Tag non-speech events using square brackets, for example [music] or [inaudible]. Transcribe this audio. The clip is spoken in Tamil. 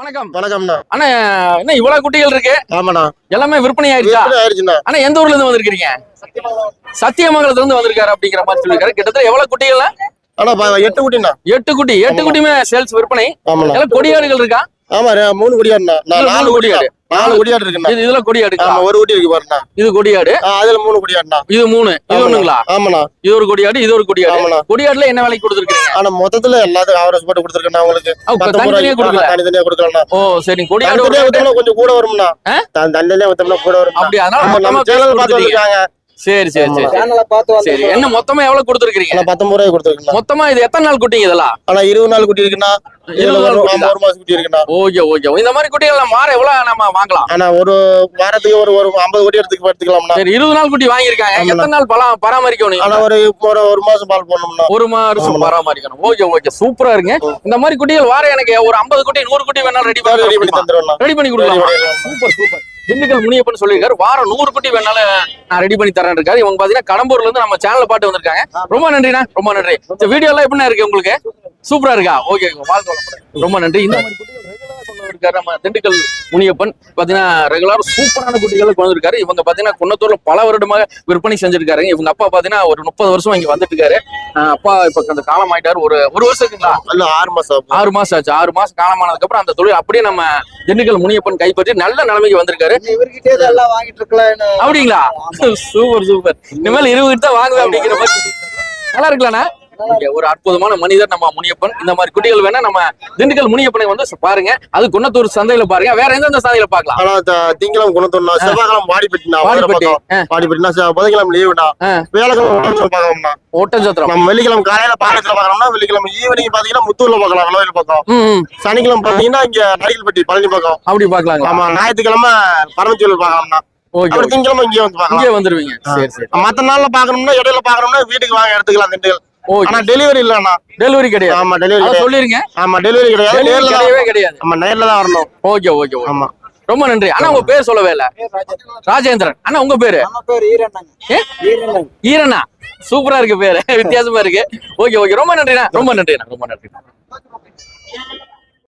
வணக்கம். வணக்கம்ண்ணா. அண்ணா என்ன இவ்வளவு குட்டிகள் இருக்கு? ஆமாண்ணா. எல்லாமே விற்பனை ஆயிடுச்சா? விற்பனை ஆயிடுச்சுண்ணா. அண்ணா எந்த ஊர்ல இருந்து வந்திருக்கீங்க? சத்தியமங்கலத்துல இருந்து வந்திருக்காரு அப்படிங்கிற மாதிரி சொல்லிருக்காரு கிட்டத்தட்ட எவ்வளவு குட்டிகள் ஆனா எட்டு குட்டிண்ணா. எட்டு குட்டி. எட்டு குட்டியுமே சேல்ஸ் விற்பனை. ஆமாண்ணா. கொடியாடுகள் இருக்கா? ஆமா மூணு குடியாடுண்ணா நாலு கொடியாடு. நாலு குடியாடு இருக்குண்ணா. இது இதுல கொடியாடு ஆமா ஒரு குடி இருக்கு பாருண்ணா. இது கொடியாடு? அதுல மூணு குடியாடுண்ணா. இது மூணு. இது. ஒண்ணுங்களா? ஆமாண்ணா. இது ஒரு கொடியாடு இது ஒரு கொடியாடு. ஆமாண்ணா. கொடியாடுல என்ன விலைக்கு கொடுத்துருக்கீங்க ஆனா மொத்தத்துல எல்லாத்துக்கும் ஆவரேஜ் போட்டு கொடுத்துருக்கேண்ணா உங்களுக்கு. தனித்தனியா கொடுக்கல? தனி தனியா கொடுக்கலாம்ண்ணா ஓ சரி கொடியாடு தனித்தனியா கொஞ்சம் கூட வரும்ண்ணா. ஆ? தனி தனியா வித்தோம்னா கூட வரும் அப்படி அதனால சேனல் பார்த்து. வந்திருக்காங்க. சரி சரி சரி சேனலை பார்த்து சரி என்ன மொத்தமா எவ்வளவு கொடுத்துருக்கீங்க பத்தொன்பது ரூபாய்க்கு கொடுத்துருக்குண்ணா மொத்தமா இது எத்தனை நாள் குட்டிங்க இதெல்லாம்? ஆனா இருபது நாள் குட்டி இதுல இருபது நாள் மாசம் குட்டி இருக்குண்ணா. Okay okay. இந்த மாதிரி குட்டிகள் மாற எவ்வளவு நம்ம வாங்கலாம்? ஆனா ஒரு வாரத்துக்கு ஒரு ஒரு ஐம்பது குட்டி எடுத்துக்கு எடுத்துக்கலாம்ண்ணா. சரி இருபது நாள் குட்டி வாங்கியிருக்காங்க. எத்தனை நாள் பலா பராமரிக்கணும்? ஆனா ஒரு ஒரு ஒரு மாசம் பால் போடணும்ண்ணா. ஒரு மாசம். பராமரிக்கணும். Okay okay. சூப்பரா இருங்க. இந்த மாதிரி குட்டிகள் வார எனக்கு ஒரு ஐம்பது குட்டி நூறு குட்டி வேணாலும் ரெடி ரெடி பண்ணி பண்ணி தந்துடுவேண்ணா ரெடி பண்ணி ரெடி கொடுக்கலாம். Super super. திண்டுக்கல் முனியப்பன் சொல்லியிருக்காரு. வாரம் நூறு குட்டி வேணாலும் நான் ரெடி பண்ணி தரேன் இருக்காரு. இவங்க பாத்தீங்கன்னா கடம்பூர்ல இருந்து நம்ம சேனல் பாட்டு வந்திருக்காங்க. ரொம்ப நன்றிண்ணா ரொம்ப நன்றி. இந்த வீடியோ எல்லாம் எப்படிண்ணா இருக்கு உங்களுக்கு? சூப்பரா இருக்கா? ஓகே வாழ்க்கை ரொம்ப நன்றி. இந்த மாதிரி வந்திருக்காரு. நம்ம திண்டுக்கல் முனியப்பன் பாத்தீங்கன்னா ரெகுலர் சூப்பரான குட்டிகளை கொண்டு வந்திருக்காரு. இவங்க பாத்தீங்கன்னா குன்னத்தூர்ல பல வருடமாக விற்பனை செஞ்சிருக்காரு இவங்க அப்பா பாத்தீங்கன்னா ஒரு முப்பது வருஷம் இங்க வந்துட்டு இருக்காரு அப்பா இப்ப அந்த காலம் ஆயிட்டாரு. ஒரு ஒரு வருஷத்துக்குங்களா? இல்ல ஆறு மாசம். ஆறு மாசம் ஆச்சு. ஆறு மாசம் காலமானதுக்கு அப்புறம் அந்த தொழில் அப்படியே நம்ம திண்டுக்கல் முனியப்பன் கைப்பற்றி நல்ல நிலைமைக்கு வந்திருக்காரு. இவர்கிட்டே வாங்கிட்டு இருக்கலாம் அப்படிங்களா? [laughs] Super super. இனிமேல் இருபது தான் வாங்குவேன் அப்படிங்கிற மாதிரி. நல்லா இருக்கலாண்ணா ஒரு அற்புதமான மனிதர் நம்ம முனியப்பன். இந்த மாதிரி குட்டிகள் வேணா நம்ம திண்டுக்கல் முனியப்பனை வந்து பாருங்க. அது குன்னத்தூர் சந்தையில பாருங்க. வேற எந்தெந்த சந்தையில பார்க்கலாம். ஆனா த- திங்கட்கிழமை குணத்தோம்னா செவ்வாய்க்கிழமை வாடிப்பட்டினா வாடிப்பட்டி. வாடிப்பட்டினா புதன்கிழமை லீவுனா. வேலைக்கிழமை ஒட்டன்சத்திரம் பார்க்கணும்னா. ஒட்டஞ்சத்திரம் நம்ம வெள்ளிக்கிழமை காலையில பாக்கத்துல பாக்கணும்னா வெள்ளிக்கிழமை ஈவினிங் பாத்தீங்கன்னா முத்தூர்ல பார்க்கலாம் வெள்ளவேல் பக்கம். சனிக்கிழமை பாத்தீங்கன்னா இங்க நடிகல்பட்டி பழனி பக்கம். அப்படி பார்க்கலாங்களா? ஆமா ஞாயிற்றுக்கிழமை பார்க்கலாம்னா ஓகே அப்புறம் திங்கக்கிழமை இங்கே வந்து இங்கே வந்துருவீங்க. சரி சரி. மத்த நாள்ல பாக்கணும்னா இடையில பாக்கணும்னா வீட்டுக்கு வாங்க எடுத்துக்கலாம் திண்டுக்கல். ஆனா டெலிவரி இல்லண்ணா. டெலிவரி கிடையாது. ஆமா டெலிவரி கிடையாது. சொல்லிருங்க. ஆமா டெலிவரி கிடையாது. நேர்ல கிடையவே கிடையாது. ஆமா நேர்ல தான் வரணும். ஓகே ஓகே ஆமா. ரொம்ப நன்றி. அண்ணா உங்க பேர் சொல்லவே இல்ல. ராஜேந்திரன். அண்ணா உங்க பேரு? ஈரண்ணா. சூப்பரா இருக்கு பேரு. [laughs] வித்தியாசமா இருக்கு. Okay okay. ரொம்ப நன்றிண்ணா. ரொம்ப நன்றிண்ணா. ரொம்ப நன்றி